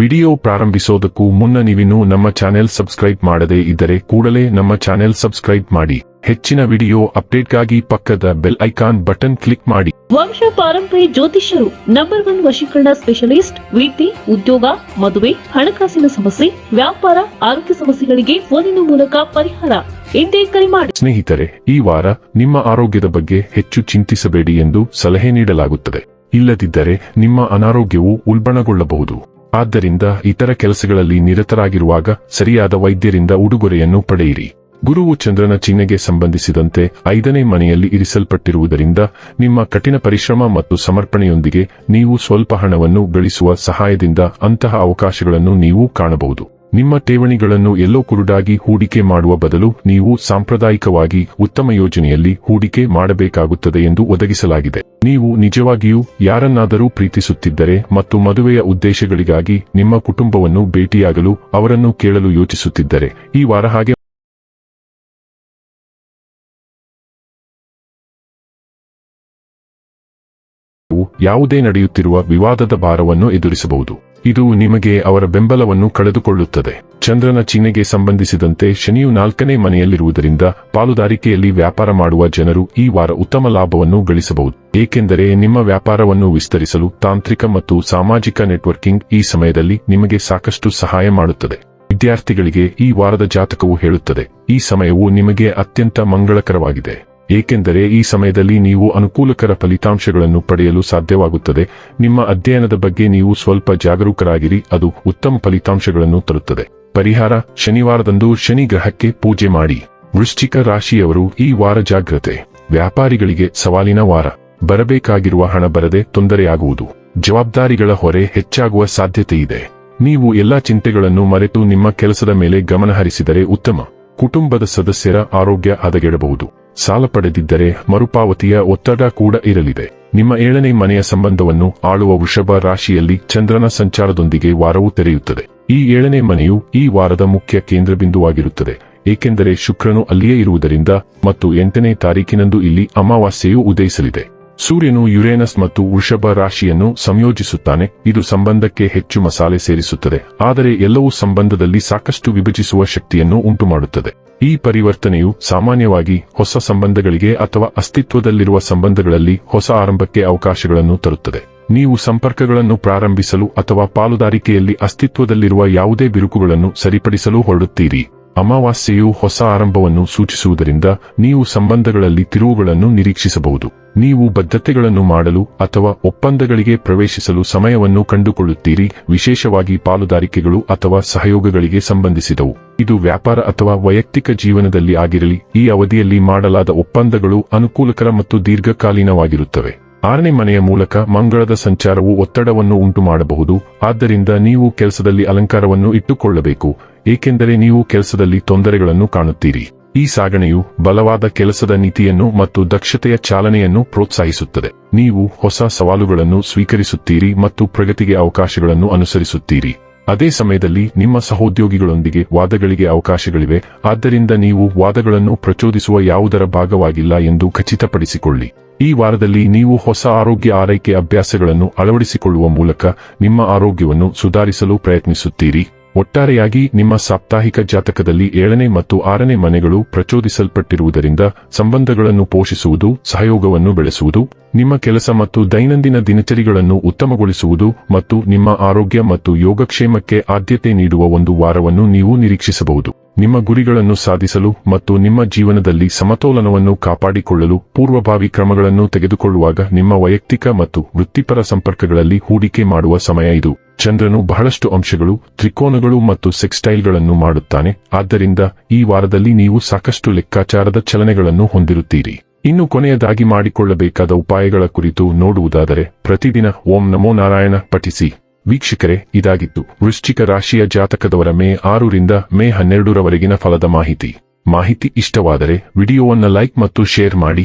Video ಪ್ರಾರಂಭಿಸೋದಕ್ಕೂ ಮುನ್ನ ನೀವಿನ್ನೂ ನಮ್ಮ ಚಾನೆಲ್ ಸಬ್ಸ್ಕ್ರೈಬ್ ಮಾಡದೇ ಇದ್ದರೆ ಕೂಡಲೇ ನಮ್ಮ ಚಾನೆಲ್ ಸಬ್ಸ್ಕ್ರೈಬ್ ಮಾಡಿ. ಹೆಚ್ಚಿನ ವಿಡಿಯೋ ಅಪ್ಡೇಟ್ಗಾಗಿ ಪಕ್ಕದ ಬೆಲ್ ಐಕಾನ್ ಬಟನ್ ಕ್ಲಿಕ್ ಮಾಡಿ. ವಂಶ ಪಾರಂಪರಿ ಜ್ಯೋತಿಷ್ಯರು ನಂಬರ್ ಒನ್ ವಶೀಕರಣ ಸ್ಪೆಷಲಿಸ್ಟ್ ವೃತ್ತಿ ಉದ್ಯೋಗ ಮದುವೆ ಹಣಕಾಸಿನ ಸಮಸ್ಯೆ ವ್ಯಾಪಾರ ಆರೋಗ್ಯ ಸಮಸ್ಯೆಗಳಿಗೆ ಫೋನಿನ ಮೂಲಕ ಪರಿಹಾರ ಇಂದೇ ಕರೆ ಮಾಡಿ. ಸ್ನೇಹಿತರೆ ಈ ವಾರ ನಿಮ್ಮ ಆರೋಗ್ಯದ ಬಗ್ಗೆ ಹೆಚ್ಚು ಚಿಂತಿಸಬೇಡಿ ಎಂದು ಸಲಹೆ ನೀಡಲಾಗುತ್ತದೆ. ಇಲ್ಲದಿದ್ದರೆ ನಿಮ್ಮ ಅನಾರೋಗ್ಯವು ಉಲ್ಬಣಗೊಳ್ಳಬಹುದು. ಆದ್ದರಿಂದ ಇತರ ಕೆಲಸಗಳಲ್ಲಿ ನಿರತರಾಗಿರುವಾಗ ಸರಿಯಾದ ವೈದ್ಯರಿಂದ ಉಡುಗೊರೆಯನ್ನು ಪಡೆಯಿರಿ. ಗುರುವು ಚಂದ್ರನ ಚಿಹ್ನೆಗೆ ಸಂಬಂಧಿಸಿದಂತೆ ಐದನೇ ಮನೆಯಲ್ಲಿ ಇರಿಸಲ್ಪಟ್ಟಿರುವುದರಿಂದ ನಿಮ್ಮ ಕಠಿಣ ಪರಿಶ್ರಮ ಮತ್ತು ಸಮರ್ಪಣೆಯೊಂದಿಗೆ ನೀವು ಸ್ವಲ್ಪ ಹಣವನ್ನು ಗಳಿಸುವ ಸಹಾಯದಿಂದ ಅಂತಹ ಅವಕಾಶಗಳನ್ನು ನೀವು ಕಾಣಬಹುದು. ನಿಮ್ಮ ಠೇವಣಿಗಳನ್ನು ಎಲ್ಲೋ ಕುರುಡಾಗಿ ಹೂಡಿಕೆ ಮಾಡುವ ಬದಲು ನೀವು ಸಾಂಪ್ರದಾಯಿಕವಾಗಿ ಉತ್ತಮ ಯೋಜನೆಯಲ್ಲಿ ಹೂಡಿಕೆ ಮಾಡಬೇಕಾಗುತ್ತದೆ ಎಂದು ಒದಗಿಸಲಾಗಿದೆ. ನೀವು ನಿಜವಾಗಿಯೂ ಯಾರನ್ನಾದರೂ ಪ್ರೀತಿಸುತ್ತಿದ್ದರೆ ಮತ್ತು ಮದುವೆಯ ಉದ್ದೇಶಗಳಿಗಾಗಿ ನಿಮ್ಮ ಕುಟುಂಬವನ್ನು ಭೇಟಿಯಾಗಲು ಅವರನ್ನು ಕೇಳಲು ಯೋಚಿಸುತ್ತಿದ್ದರೆ ಈ ವಾರ ಹಾಗೆ ಯಾವುದೇ ನಡೆಯುತ್ತಿರುವ ವಿವಾದದ ಭಾರವನ್ನು ಎದುರಿಸಬಹುದು. ಇದು ನಿಮಗೆ ಅವರ ಬೆಂಬಲವನ್ನು ಕಳೆದುಕೊಳ್ಳುತ್ತದೆ. ಚಂದ್ರನ ಚಿಹ್ನೆಗೆ ಸಂಬಂಧಿಸಿದಂತೆ ಶನಿಯು ನಾಲ್ಕನೇ ಮನೆಯಲ್ಲಿರುವುದರಿಂದ ಪಾಲುದಾರಿಕೆಯಲ್ಲಿ ವ್ಯಾಪಾರ ಮಾಡುವ ಜನರು ಈ ವಾರ ಉತ್ತಮ ಲಾಭವನ್ನು ಗಳಿಸಬಹುದು. ಏಕೆಂದರೆ ನಿಮ್ಮ ವ್ಯಾಪಾರವನ್ನು ವಿಸ್ತರಿಸಲು ತಾಂತ್ರಿಕ ಮತ್ತು ಸಾಮಾಜಿಕ ನೆಟ್ವರ್ಕಿಂಗ್ ಈ ಸಮಯದಲ್ಲಿ ನಿಮಗೆ ಸಾಕಷ್ಟು ಸಹಾಯ ಮಾಡುತ್ತದೆ. ವಿದ್ಯಾರ್ಥಿಗಳಿಗೆ ಈ ವಾರದ ಜಾತಕವು ಹೇಳುತ್ತದೆ. ಈ ಸಮಯವು ನಿಮಗೆ ಅತ್ಯಂತ ಮಂಗಳಕರವಾಗಿದೆ. ಏಕೆಂದರೆ ಈ ಸಮಯದಲ್ಲಿ ನೀವು ಅನುಕೂಲಕರ ಫಲಿತಾಂಶಗಳನ್ನು ಪಡೆಯಲು ಸಾಧ್ಯವಾಗುತ್ತದೆ. ನಿಮ್ಮ ಅಧ್ಯಯನದ ಬಗ್ಗೆ ನೀವು ಸ್ವಲ್ಪ ಜಾಗರೂಕರಾಗಿರಿ, ಅದು ಉತ್ತಮ ಫಲಿತಾಂಶಗಳನ್ನು ತರುತ್ತದೆ. ಪರಿಹಾರ, ಶನಿವಾರದಂದು ಶನಿ ಗ್ರಹಕ್ಕೆ ಪೂಜೆ ಮಾಡಿ. ವೃಶ್ಚಿಕ ರಾಶಿಯವರು ಈ ವಾರ ಜಾಗ್ರತೆ. ವ್ಯಾಪಾರಿಗಳಿಗೆ ಸವಾಲಿನ ವಾರ. ಬರಬೇಕಾಗಿರುವ ಹಣ ಬರದೆ ತೊಂದರೆಯಾಗುವುದು. ಜವಾಬ್ದಾರಿಗಳ ಹೊರೆ ಹೆಚ್ಚಾಗುವ ಸಾಧ್ಯತೆಯಿದೆ. ನೀವು ಎಲ್ಲಾ ಚಿಂತೆಗಳನ್ನು ಮರೆತು ನಿಮ್ಮ ಕೆಲಸದ ಮೇಲೆ ಗಮನ ಹರಿಸಿದರೆ ಉತ್ತಮ. ಕುಟುಂಬದ ಸದಸ್ಯರ ಆರೋಗ್ಯ ಹದಗೆಡಬಹುದು. ಸಾಲ ಪಡೆದಿದ್ದರೆ ಮರುಪಾವತಿಯ ಒತ್ತಡ ಕೂಡ ಇರಲಿದೆ. ನಿಮ್ಮ ಏಳನೇ ಮನೆಯ ಸಂಬಂಧವನ್ನು ಆಳುವ ವೃಷಭ ರಾಶಿಯಲ್ಲಿ ಚಂದ್ರನ ಸಂಚಾರದೊಂದಿಗೆ ವಾರವು ತೆರೆಯುತ್ತದೆ. ಈ ಏಳನೇ ಮನೆಯು ಈ ವಾರದ ಮುಖ್ಯ ಕೇಂದ್ರಬಿಂದುವಾಗಿರುತ್ತದೆ. ಏಕೆಂದರೆ ಶುಕ್ರನು ಅಲ್ಲಿಯೇ ಇರುವುದರಿಂದ ಮತ್ತು ಎಂಟನೇ ತಾರೀಕಿನಂದು ಇಲ್ಲಿ ಅಮಾವಾಸ್ಯೆಯು ಉದಯಿಸಲಿದೆ. ಸೂರ್ಯನು ಯುರೇನಸ್ ಮತ್ತು ವೃಷಭ ರಾಶಿಯನ್ನು ಸಂಯೋಜಿಸುತ್ತಾನೆ. ಇದು ಸಂಬಂಧಕ್ಕೆ ಹೆಚ್ಚು ಮಸಾಲೆ ಸೇರಿಸುತ್ತದೆ. ಆದರೆ ಎಲ್ಲವೂ ಸಂಬಂಧದಲ್ಲಿ ಸಾಕಷ್ಟು ವಿಭಜಿಸುವ ಶಕ್ತಿಯನ್ನು ಉಂಟುಮಾಡುತ್ತದೆ. ಈ ಪರಿವರ್ತನೆಯು ಸಾಮಾನ್ಯವಾಗಿ ಹೊಸ ಸಂಬಂಧಗಳಿಗೆ ಅಥವಾ ಅಸ್ತಿತ್ವದಲ್ಲಿರುವ ಸಂಬಂಧಗಳಲ್ಲಿ ಹೊಸ ಆರಂಭಕ್ಕೆ ಅವಕಾಶಗಳನ್ನು ತರುತ್ತದೆ. ನೀವು ಸಂಪರ್ಕಗಳನ್ನು ಪ್ರಾರಂಭಿಸಲು ಅಥವಾ ಪಾಲುದಾರಿಕೆಯಲ್ಲಿ ಅಸ್ತಿತ್ವದಲ್ಲಿರುವ ಯಾವುದೇ ಬಿರುಕುಗಳನ್ನು ಸರಿಪಡಿಸಲು ಹೊರಡುತ್ತೀರಿ. ಅಮಾವಾಸ್ಯೆಯು ಹೊಸ ಆರಂಭವನ್ನು ಸೂಚಿಸುವುದರಿಂದ ನೀವು ಸಂಬಂಧಗಳಲ್ಲಿ ತಿರುವುಗಳನ್ನು ನಿರೀಕ್ಷಿಸಬಹುದು. ನೀವು ಬದ್ಧತೆಗಳನ್ನು ಮಾಡಲು ಅಥವಾ ಒಪ್ಪಂದಗಳಿಗೆ ಪ್ರವೇಶಿಸಲು ಸಮಯವನ್ನು ಕಂಡುಕೊಳ್ಳುತ್ತೀರಿ, ವಿಶೇಷವಾಗಿ ಪಾಲುದಾರಿಕೆಗಳು ಅಥವಾ ಸಹಯೋಗಗಳಿಗೆ ಸಂಬಂಧಿಸಿದವು. ಇದು ವ್ಯಾಪಾರ ಅಥವಾ ವೈಯಕ್ತಿಕ ಜೀವನದಲ್ಲಿ ಆಗಿರಲಿ, ಈ ಅವಧಿಯಲ್ಲಿ ಮಾಡಲಾದ ಒಪ್ಪಂದಗಳು ಅನುಕೂಲಕರ ಮತ್ತು ದೀರ್ಘಕಾಲೀನವಾಗಿರುತ್ತವೆ. ಆರನೇ ಮನೆಯ ಮೂಲಕ ಮಂಗಳದ ಸಂಚಾರವು ಒತ್ತಡವನ್ನು ಉಂಟು ಮಾಡಬಹುದು ಆದ್ದರಿಂದ ನೀವು ಕೆಲಸದಲ್ಲಿ ಅಲಂಕಾರವನ್ನು ಇಟ್ಟುಕೊಳ್ಳಬೇಕು, ಏಕೆಂದರೆ ನೀವು ಕೆಲಸದಲ್ಲಿ ತೊಂದರೆಗಳನ್ನು ಕಾಣುತ್ತೀರಿ. ಈ ಸಾಗಣೆಯು ಬಲವಾದ ಕೆಲಸದ ನೀತಿಯನ್ನು ಮತ್ತು ದಕ್ಷತೆಯ ಚಾಲನೆಯನ್ನು ಪ್ರೋತ್ಸಾಹಿಸುತ್ತದೆ. ನೀವು ಹೊಸ ಸವಾಲುಗಳನ್ನು ಸ್ವೀಕರಿಸುತ್ತೀರಿ ಮತ್ತು ಪ್ರಗತಿಗೆ ಅವಕಾಶಗಳನ್ನು ಅನುಸರಿಸುತ್ತೀರಿ. ಅದೇ ಸಮಯದಲ್ಲಿ ನಿಮ್ಮ ಸಹೋದ್ಯೋಗಿಗಳೊಂದಿಗೆ ವಾದಗಳಿಗೆ ಅವಕಾಶಗಳಿವೆ. ಆದ್ದರಿಂದ ನೀವು ವಾದಗಳನ್ನು ಪ್ರಚೋದಿಸುವ ಯಾವುದರ ಭಾಗವಾಗಿಲ್ಲ ಎಂದು ಖಚಿತಪಡಿಸಿಕೊಳ್ಳಿ. ಈ ವಾರದಲ್ಲಿ ನೀವು ಹೊಸ ಆರೋಗ್ಯ ಆರೈಕೆ ಅಭ್ಯಾಸಗಳನ್ನು ಅಳವಡಿಸಿಕೊಳ್ಳುವ ಮೂಲಕ ನಿಮ್ಮ ಆರೋಗ್ಯವನ್ನು ಸುಧಾರಿಸಲು ಪ್ರಯತ್ನಿಸುತ್ತೀರಿ. ಒಟ್ಟಾರೆಯಾಗಿ ನಿಮ್ಮ ಸಾಪ್ತಾಹಿಕ ಜಾತಕದಲ್ಲಿ ಏಳನೇ ಮತ್ತು ಆರನೇ ಮನೆಗಳು ಪ್ರಚೋದಿಸಲ್ಪಟ್ಟಿರುವುದರಿಂದ ಸಂಬಂಧಗಳನ್ನು ಪೋಷಿಸುವುದು, ಸಹಯೋಗವನ್ನು ಬೆಳೆಸುವುದು, ನಿಮ್ಮ ಕೆಲಸ ಮತ್ತು ದೈನಂದಿನ ದಿನಚರಿಗಳನ್ನು ಉತ್ತಮಗೊಳಿಸುವುದು ಮತ್ತು ನಿಮ್ಮ ಆರೋಗ್ಯ ಮತ್ತು ಯೋಗಕ್ಷೇಮಕ್ಕೆ ಆದ್ಯತೆ ನೀಡುವ ಒಂದು ವಾರವನ್ನು ನೀವು ನಿರೀಕ್ಷಿಸಬಹುದು. ನಿಮ್ಮ ಗುರಿಗಳನ್ನು ಸಾಧಿಸಲು ಮತ್ತು ನಿಮ್ಮ ಜೀವನದಲ್ಲಿ ಸಮತೋಲನವನ್ನು ಕಾಪಾಡಿಕೊಳ್ಳಲು ಪೂರ್ವಭಾವಿ ಕ್ರಮಗಳನ್ನು ತೆಗೆದುಕೊಳ್ಳುವಾಗ ನಿಮ್ಮ ವೈಯಕ್ತಿಕ ಮತ್ತು ವೃತ್ತಿಪರ ಸಂಪರ್ಕಗಳಲ್ಲಿ ಹೂಡಿಕೆ ಮಾಡುವ ಸಮಯ ಇದು. ಚಂದ್ರನು ಬಹಳಷ್ಟು ಅಂಶಗಳು, ತ್ರಿಕೋನಗಳು ಮತ್ತು ಸೆಕ್ಸ್ಟೈಲ್ಗಳನ್ನು ಮಾಡುತ್ತಾನೆ. ಆದ್ದರಿಂದ ಈ ವಾರದಲ್ಲಿ ನೀವು ಸಾಕಷ್ಟು ಲೆಕ್ಕಾಚಾರದ ಚಲನೆಗಳನ್ನು ಹೊಂದಿರುತ್ತೀರಿ. ಇನ್ನು ಕೊನೆಯದಾಗಿ ಮಾಡಿಕೊಳ್ಳಬೇಕಾದ ಉಪಾಯಗಳ ಕುರಿತು ನೋಡುವುದಾದರೆ, ಪ್ರತಿದಿನ ಓಂ ನಮೋ ನಾರಾಯಣ ಪಠಿಸಿ. ವೀಕ್ಷಕರೇ, ಇದಾಗಿತ್ತು. ವೃಶ್ಚಿಕ ರಾಶಿಯ ಜಾತಕದವರ ಮೇ ಆರರಿಂದ ಮೇ ಹನ್ನೆರಡರವರೆಗಿನ ಫಲದ ಮಾಹಿತಿ. ಮಾಹಿತಿ ಇಷ್ಟವಾದರೆ ವಿಡಿಯೋವನ್ನು ಲೈಕ್ ಮತ್ತು ಶೇರ್ ಮಾಡಿ.